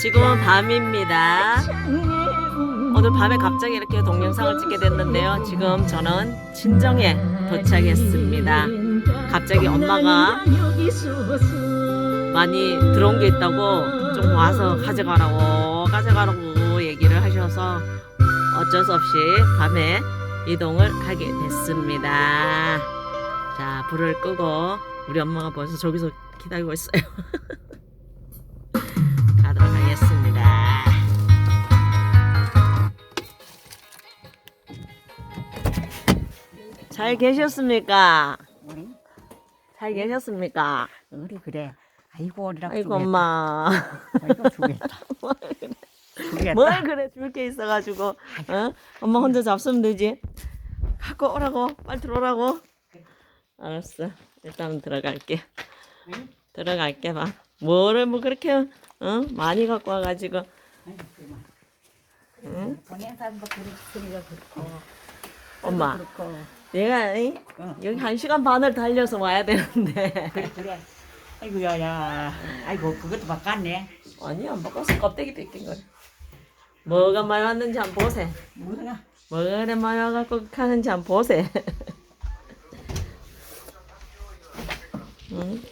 지금은 밤입니다. 오늘 밤에 갑자기 이렇게 동영상을 찍게 됐는데요. 지금 저는 친정에 도착했습니다. 갑자기 엄마가 많이 들어온 게 있다고 좀 와서 가져가라고 가져가라고 얘기를 하셔서 어쩔 수 없이 밤에 이동을 하게 됐습니다. 자, 불을 끄고 우리 엄마가 벌써 저기서 기다리고 있어요. 잘 계셨습니까? 우리 잘 계셨습니까? 우리 그래. 아이고 어리라 아이고 엄마 아이고. 뭘 그래 줄 게 있어가지고 어? 엄마 혼자 잡수면 되지 갖고 오라고 빨리 들어오라고 알았어 일단 들어갈게 들어갈게 봐 뭐를 뭐 그렇게 어? 많이 갖고 와가지고 그만. 응? 그렇고. 엄마 그렇고. 내가 이? 어. 여기 한 시간 반을 달려서 와야 되는데 그래 그래. 아이고 야야. 아이고 그것도 바꿨네. 아니 안 바꿨어 껍데기 뺏긴 거야 뭐가 많이 왔는지 한번 보세 뭐가? 뭐가 그래 많이 와갖고 하는지 한번 보세 응?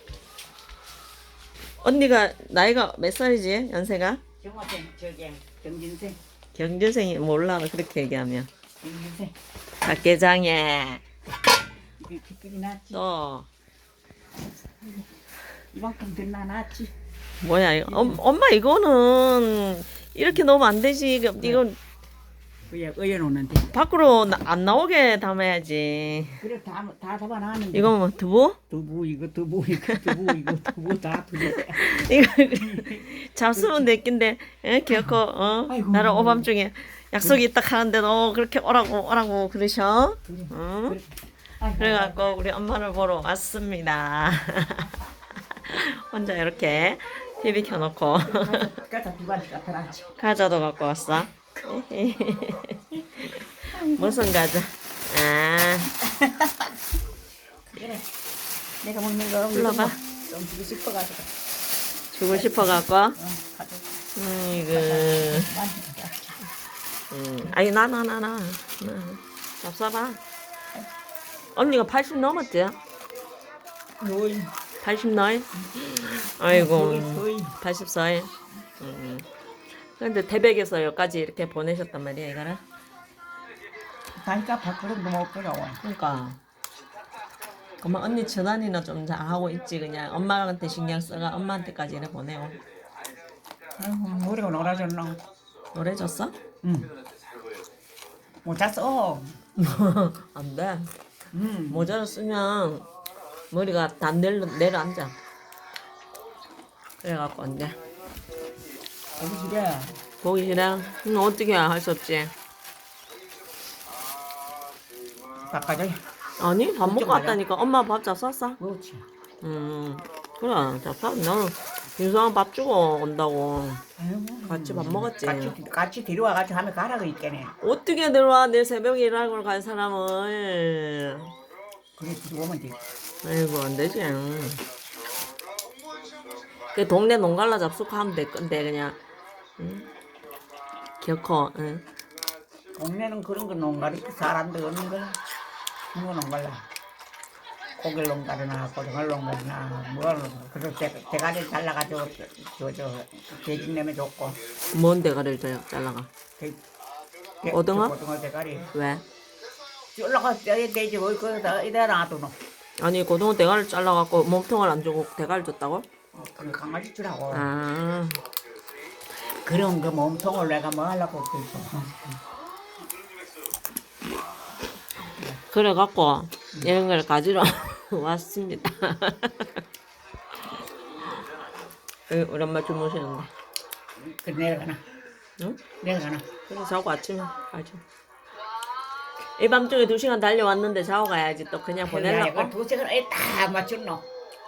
언니가 나이가 몇 살이지 연세가? 정화생 저기 정진생 경제생이 몰라 그렇게 얘기하면 정진생. 났지. 또 이만큼 됐나 났지. 뭐야 이거 엄, 엄마 이거는 이렇게 넣으면 안 되지 이거, 이건 그래 의여놓는데. 밖으로 나- 안 나오게 담아야지 그래 다다 잡아놨는데. 이거 뭐 두부? 두부 이거 두부 이거 두부 이거 두부 다 두부. 이거 잡수면 내낀데 예? 기어코 어? 아이고. 나를 오밤중에 약속이 있다 하는데 너 그렇게 오라고 오라고 그러셔 응? 그래. 아이고, 그래갖고 우리 엄마를 보러 왔습니다 혼자 이렇게 TV 켜놓고. 과자도 갖고 왔어 무슨 과자? 아 그래. 내가 먹는 거 불러봐. 좀 주고 싶어가지고. 주고 싶어갖고 어, 가져. 음, 이거 음, 아니 나나 나 나. 잡숴봐. 언니가 80 넘었지? 거의 80 너이? 아이고. 거의 84일 음. 근데 태백에서 여기까지 이렇게 보내셨단 말이야 이거를? 다니까 밖으로 못 끌어와. 그러니까. 엄마 언니 전환이나 좀 잘하고 있지 그냥. 엄마한테 신경 써가 엄마한테까지 이래 보내고 아이고 머리가 놀아졌나. 노래 줬어? 응. 못 잤어. 안돼 응. 모자를 쓰면 머리가 다 내려, 내려앉아 그래갖고 안 돼 거기 그래. 보기 싫어? 응, 어떻게 할 수 없지 바꿔줘. 아니 밥 먹고 왔다니까 엄마 밥 잡쌌어? 그렇지. 음 그래 잡쌌 나는 윤수랑 밥 주고 온다고 아이고. 같이 밥 먹었지 같이 같이 데려와 가지고 하면 가라고 있겠네. 어떻게 들어와 내일 새벽에 일하러 갈 사람을 그래 들어오면 돼. 아이고 안 되지 그 동네 농갈라 잡수하면 될 건데 그냥 응? 기어코 응? 동네는 그런 거 농가리 사람들 없는 거. 그런 거 농갈라. 고기 농가리나 고등어 농가리나 뭘 그럴 때 대가리 잘라가지고 저저 내면 좋고. 뭔 대가리를 잘- 잘라가 대- 대- 고등어? 고등어 대가리. 왜? 올라가 뼈에 돼지 뭐 그다 이래 놔두노. 아니 고등어 대가리를 잘라갖고 몸통을 안 주고 대가리 줬다고? 그 강아지 주라고. 아 그런 거 몸통을 내가 뭐 하려고 그랬어. 그래갖고 이런 걸 가지러 왔습니다. 여기 우리 엄마 주무시는데. 그 내려가나. 응? 내려가나. 그래서 자고 아침에 가죠. 이 밤중에 두 시간 달려왔는데 자고 가야지 또 그냥 보내려고. 두 시간 에딱 맞췄노.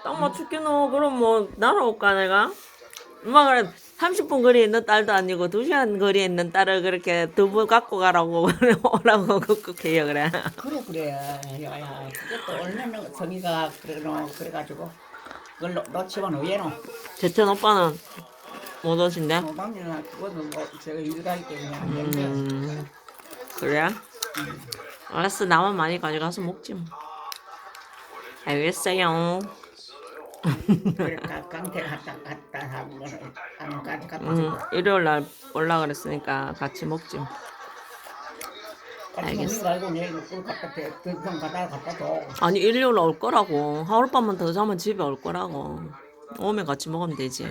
딱 맞추기노 그럼 뭐 날아올까 내가? 엄마 그래 30분 거리에 있는 딸도 아니고 2시간 거리에 있는 딸을 그렇게 두부 갖고 가라고 오라고 꾹꾹해요 그래. 그래 그래. 야야 그것도 얼마나 성의가 그러노 그래가지고 그걸 놓- 놓치면 왜노? 제천 오빠는 못 오신대? 노방이나 그거는 뭐 제가 일갈 때 그냥 연대. 음, 그래? 알았어, 나만 많이 가져가서 먹지 뭐. 알겠어요. 갔다 갔다 하고 안 갔다. 음, 일요일 날 올라 그랬으니까 같이 먹지 뭐. 알겠어. 내일 갖다 대. 갖다 줘. 아니, 일요일 날 올 거라고. 하룻밤만 더 자면 집에 올 거라고. 오면 같이 먹으면 되지.